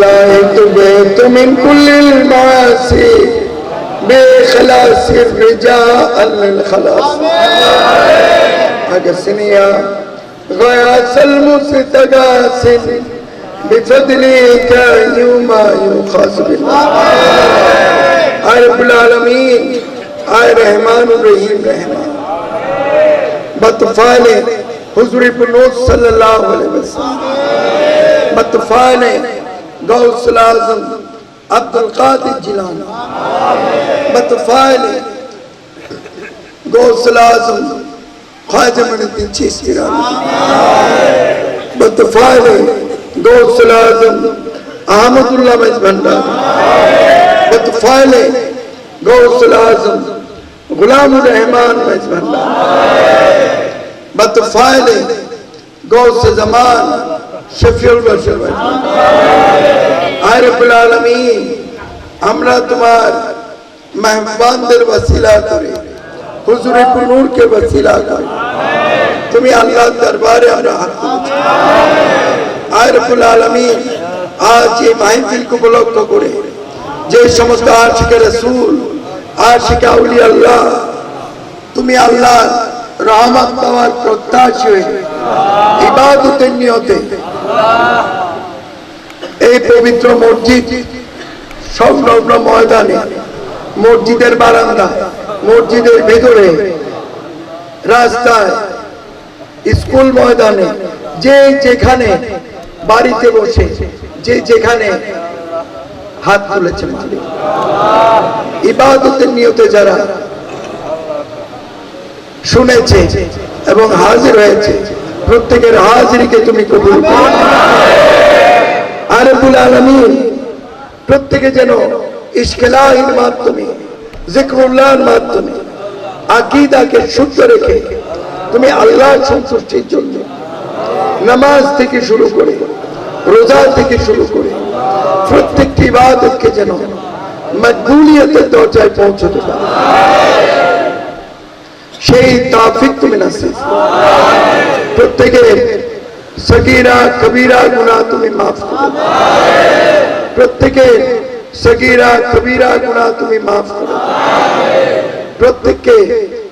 لائت بیت من کل الماسی بے خلاص رجاء للخلاص اگر سنیا غیاء سلم ستگاسن بفضلی کائیو ما یو خاص باللہ۔ اے رب العالمین، اے رحمان الرحیم، رحمان۔ بطفال حضور ابن نوت صلی اللہ علیہ وسلم۔ بطفال بطفال غوث العظم عبد القادر جيلاني بطفال غوث العظم خواجہ من الدین چیستی رحمت بطفال غوث العظم احمد اللہ مجھ بھنڈار بطفال غوث العظم غلام الرحمن مجھ بھنڈار بطفال غوث زمان আমরা তোমার মেহমানদের বাসিলা করে, হুজুরে কুনুরকে বাসিলা করে। তুমি আল্লাহ দরবারে আমরা হাত আয়রফুল আলমিন, আজ এই মাহিফিলকে উপলক্ষ করে যে সমস্ত আশিকা রসুল, আশিকা উলি আল্লাহ, তুমি আল্লাহ রহমত পাওয়ার প্রত্যাশী হয়ে, ইবাদতের নিয়তে এই পবিত্র মসজিদ সংলগ্ন ময়দানে, মসজিদের বারান্দা, মসজিদের ভেতরে, রাস্তায়, স্কুল ময়দানে, যে যেখানে বাড়িতে বসে, যে যেখানে হাত তুলেছে ইবাদতের নিয়তে যারা শুনেছে এবং হাজির হয়েছে প্রত্যেকের হাজিরিকে তুমি কবুল করো। আরবুল আলমিন, প্রত্যেকে যেন ইশকেলাহির মাধ্যমে জিক্রুল্লাহর মাধ্যমে, আকিদাকে শুদ্ধ রেখে তুমি আল্লাহ সন্তুষ্টির জন্য নামাজ থেকে শুরু করে, রোজা থেকে শুরু করে প্রত্যেকটি ইবাদতকে যেন মকবুলিয়তের দরজায় পৌঁছতে পারে। সেই তাফিক তুমি নাসিব প্রত্যেকে সগীরা, কবিরা, গুনাহ তুমি মাফ করো। প্রত্যেকে সগীরা, কবিরা, গুনাহ তুমি মাফ করো। প্রত্যেককে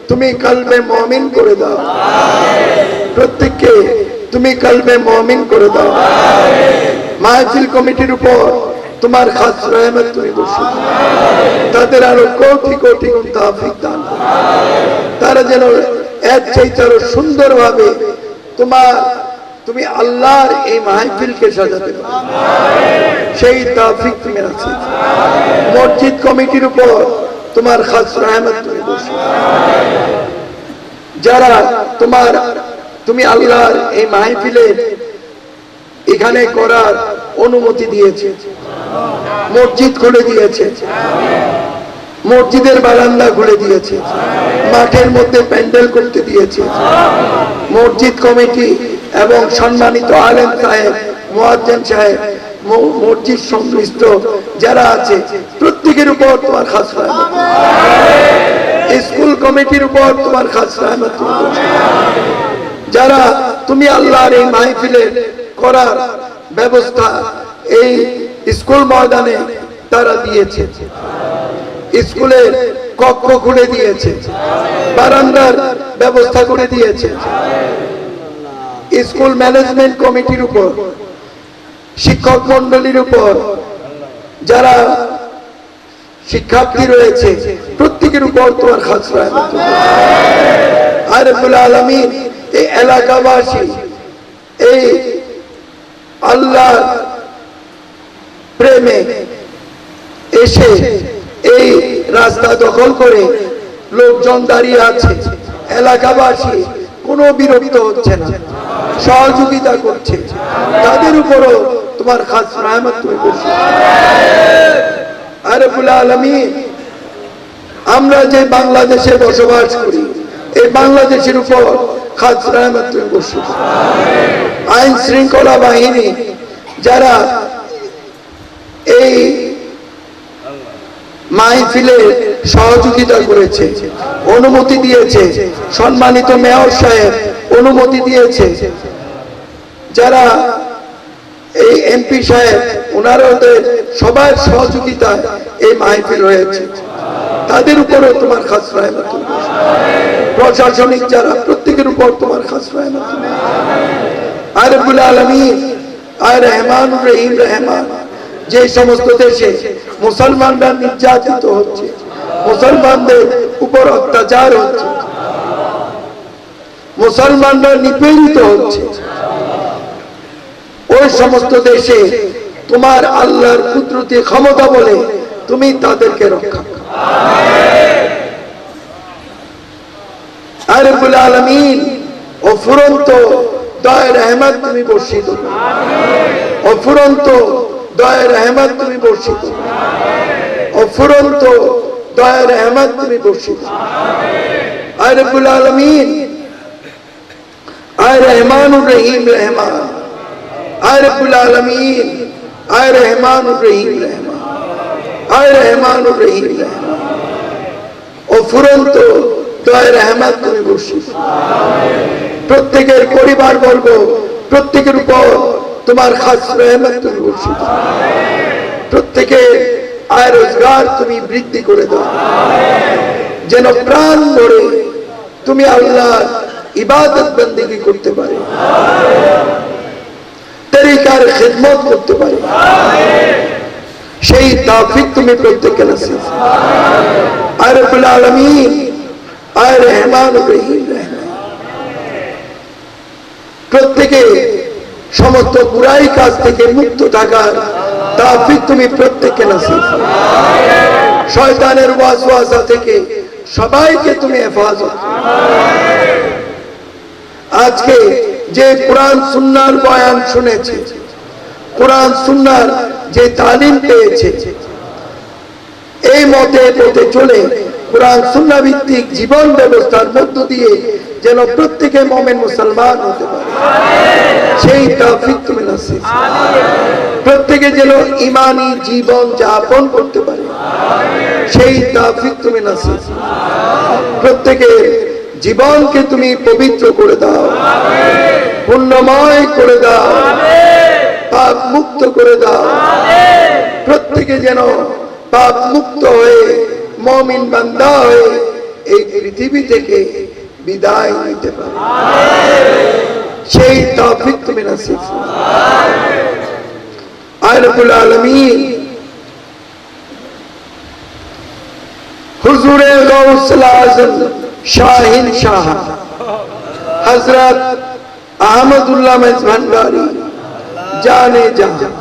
তুমি কলবে মুমিন করে দাও। প্রত্যেককে তুমি কলবে মুমিন করে দাও। মাহফিল কমিটির উপর তোমার খাস রহমত তুমি বসে তাদের আরও কোটি কোটি তাফিক দান তারা যেন এক চাইতে আরও সুন্দরভাবে তোমার, তুমি আল্লাহর এই মাহফিলকে সাজাতে পারো। সেই তাফিক তুমি আছে। মসজিদ কমিটির উপর তোমার খাস রহমত তুমি বসে যারা তোমার, তুমি আল্লাহর এই মাহফিলে এখানে করার অনুমতি দিয়েছে। মসজিদ খুলে দিয়েছে। মসজিদের বারান্দা খুলে দিয়েছে। মাঠের মধ্যে প্যান্ডেল করতে দিয়েছে। মসজিদ কমিটি এবং সম্মানিত আলেম সাহেব, মোয়াজ্জেন সাহেব মসজিদ সংশ্লিষ্ট যারা আছে, প্রত্যেকের উপর তোমার খাস স্কুল কমিটির উপর তোমার খাস। যারা তুমি আল্লাহর এই মাহফিলে করার ব্যবস্থা এই স্কুল ময়দানে তারা দিয়েছে। স্কুলের কক্ষ খুলে দিয়েছে। বারান্দার ব্যবস্থা করে দিয়েছে। স্কুল ম্যানেজমেন্ট কমিটির উপর, শিক্ষক মন্ডলীর উপর, যারা শিক্ষার্থী রয়েছে, প্রত্যেকের উপর তোমার খাস আরবুল আলমিন, এই এলাকাবাসী, এই আল্লাহ প্রেমে এসে এই রাস্তা দখল করে লোকজন দাঁড়িয়ে আছে। এলাকাবাসী কোনো বিরক্ত হচ্ছে না, সহযোগিতা করছে। তাদের উপরও তোমার খাস রহমত তুমি বসে আরবুল আলমিন, আমরা যে বাংলাদেশে বসবাস করি, এই বাংলাদেশের উপর আইন শৃঙ্খলা বাহিনী, যারা এই মাহফিলে সহযোগিতা করেছে, অনুমতি দিয়েছে, সম্মানিত মেয়র সাহেব, অনুমতি দিয়েছে, যারা এই এমপি সাহেব ওনারা ওদের সবার সহযোগিতা এই মাহফিল হয়েছে তাদের উপরও তোমার খাস প্রশাসনিক যারা প্রত্যেকের উপর তোমার আলমী আর রহমান রহিম, রহমান। যে সমস্ত দেশে মুসলমানরা নির্যাতিত হচ্ছে, মুসলমানদের উপর অত্যাচার হচ্ছে, মুসলমানরা নিপীড়িত হচ্ছে, ওই সমস্ত দেশে তোমার আল্লাহর কুদরতি ক্ষমতা বলে তুমি তাদেরকে রক্ষা করো। আরবুল আলমিন ও ফুরন্ত দয়ের রহমত তুমি বর্ষিত করো। ও ফুরন্ত দয়ের রহমত তুমি বর্ষিত করো। ও ফুরন্ত দয়ের রহমত তুমি বর্ষিত করো। আরবুল আলমিন আয় রহমানুর রহিম রহমান আয় রব্বুল আলমিন আয় রহমানুর রহিম রহমান আয় রহমানুর রহিম রহমান ও প্রত্যেকের পরিবার বর্গ প্রত্যেকের উপর তোমার খাস রহমত তুমি বসিস প্রত্যেকের আয় রোজগার তুমি বৃদ্ধি করে দাও। যেন প্রাণ ভরে তুমি আল্লাহ ইবাদত বন্দিগি করতে পারে। তরিকার খেদমত করতে পারে। সেই তাফিক তুমি প্রত্যেককে নসিব। আর আলামিন রহমান রহিম প্রত্যেকে সমস্ত বুড়াই কাজ থেকে মুক্ত থাকার তাফিক তুমি প্রত্যেককে নসিব শয়তানের ওয়াসওয়াসা থেকে সবাইকে তুমি হেফাজত আজকে যে কোরআন সুন্নার বয়ান শুনেছে, কোরআন সুন্নার যে তালিম পেয়েছে এই মতে পথে চলে কোরআন সুন্না ভিত্তিক জীবন ব্যবস্থার মধ্য দিয়ে যেন প্রত্যেকে মোমেন মুসলমান হতে পারে। সেই তাফিক তুমি নাসিব প্রত্যেকে যেন ইমানি জীবন যাপন করতে পারে। সেই তাফিক তুমি নাসিব প্রত্যেকে জীবনকে তুমি পবিত্র করে দাও। পুণ্যময় করে দাও। পাপ মুক্ত করে দাও। প্রত্যেকে যেন পাপ মুক্ত হয়ে, মমিন বান্দা হয়ে এই পৃথিবী থেকে বিদায় নিতে পারে। সেই তফিক তুমি নাসিব আরবুল আলমিন। হুজুরে গৌসল আজম শাহিন শাহ হজরত আহমদুল্লাহ ভান্ডারি জানে জাহাं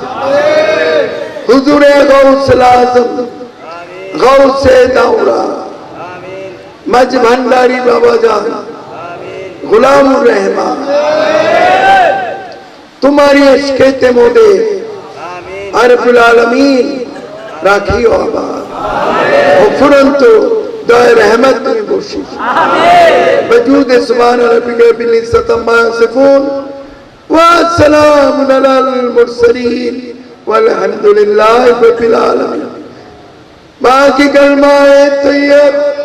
حضور غوث لازم غوث دورا مج بھنڈاری بابا جان، غلام الرحمان تمہاری عشقیت مودے، عرب العالمین، راکھی و آباد۔ غفرن تو دعائے رحمت میں بخشش وجود سبحان ربی رب العزت ما یصفون۔ والسلام علی المرسلین۔ والحمد لله رب العالمين. باقي کلمہ طیب